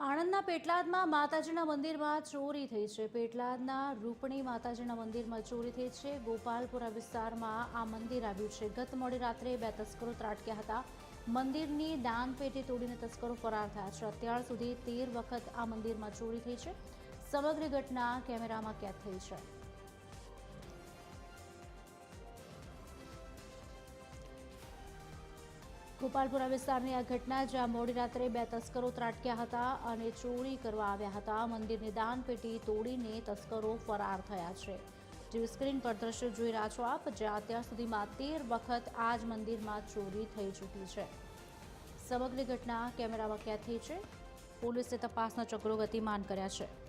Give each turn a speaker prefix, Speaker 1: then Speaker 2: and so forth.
Speaker 1: આણંદના પેટલાદમાં માતાજીના મંદિરમાં ચોરી થઈ છે. પેટલાદના રૂપણી માતાજીના મંદિરમાં ચોરી થઈ છે. ગોપાલપુરા વિસ્તારમાં આ મંદિર આવ્યું છે. ગત મોડી રાત્રે બે તસ્કરો ત્રાટક્યા હતા. મંદિરની દાન પેટી તોડીને તસ્કરો ફરાર થયા છે. અત્યાર સુધી તેર વખત આ મંદિરમાં ચોરી થઈ છે. સમગ્ર ઘટના કેમેરામાં કેદ થઈ છે. ગોપાલપુરા વિસ્તારની આ ઘટના જ્યાં મોડી રાત્રે બે તસ્કરો ત્રાટક્યા હતા અને ચોરી કરવા આવ્યા હતા. મંદિરની દાનપેટી તોડીને તસ્કરો ફરાર થયા છે. ટીવી સ્ક્રીન પર દ્રશ્ય જોઈ રહ્યા છો આપ, જ્યાં અત્યાર સુધીમાં તેર વખત આ જ મંદિરમાં ચોરી થઈ ચૂકી છે. સમગ્ર ઘટના કેમેરામાં કેદ થઈ છે. પોલીસે તપાસના ચક્રો ગતિમાન કર્યા છે.